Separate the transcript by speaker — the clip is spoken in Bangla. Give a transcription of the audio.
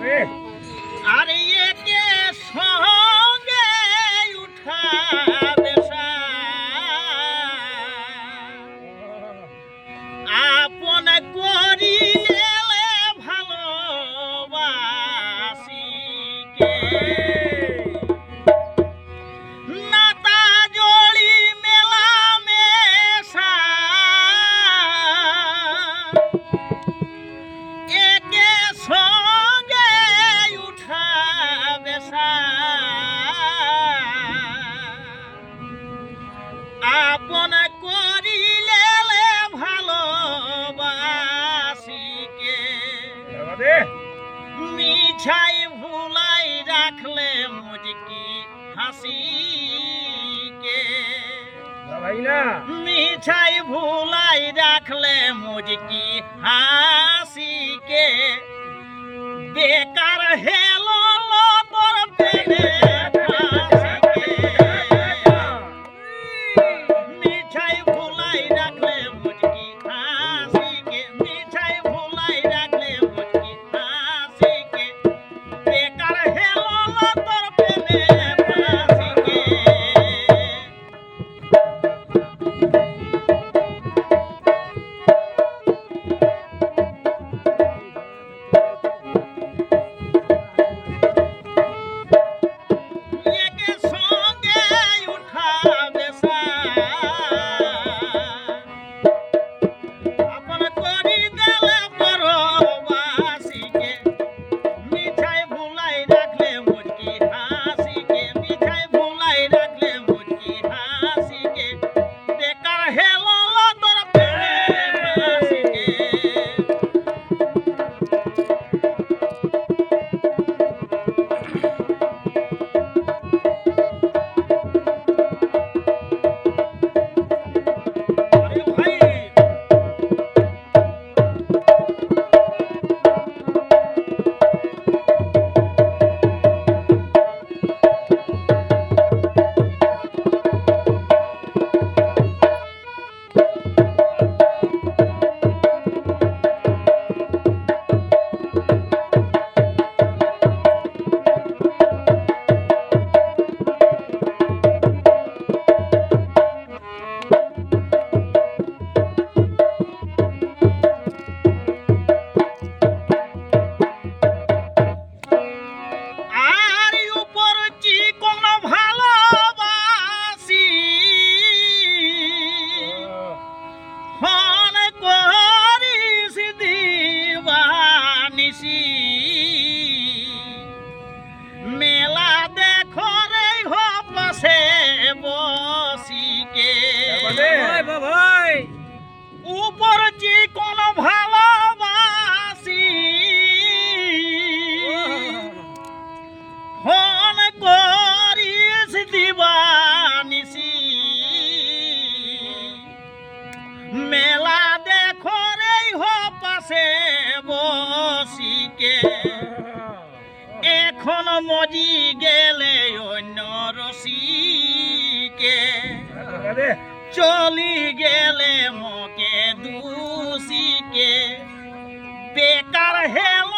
Speaker 1: ね。মিছাই ভুলাই রাখলে মুজকি হাসি কে? মিছাই ভুলাই রাখলে মুজকি হাসি কে? বেকার হেলো thank you. দিবানিসি মেলা দেখো রে হপসে বসিকে উপর চিকন ভালোবাসি। ফোন করিস দিবানিসি। মেলা দেখো রে হো পাশে এখন মজি গেলে অন্য রসিকে। চলি গেলে মকে দুসিকে বেকার হেল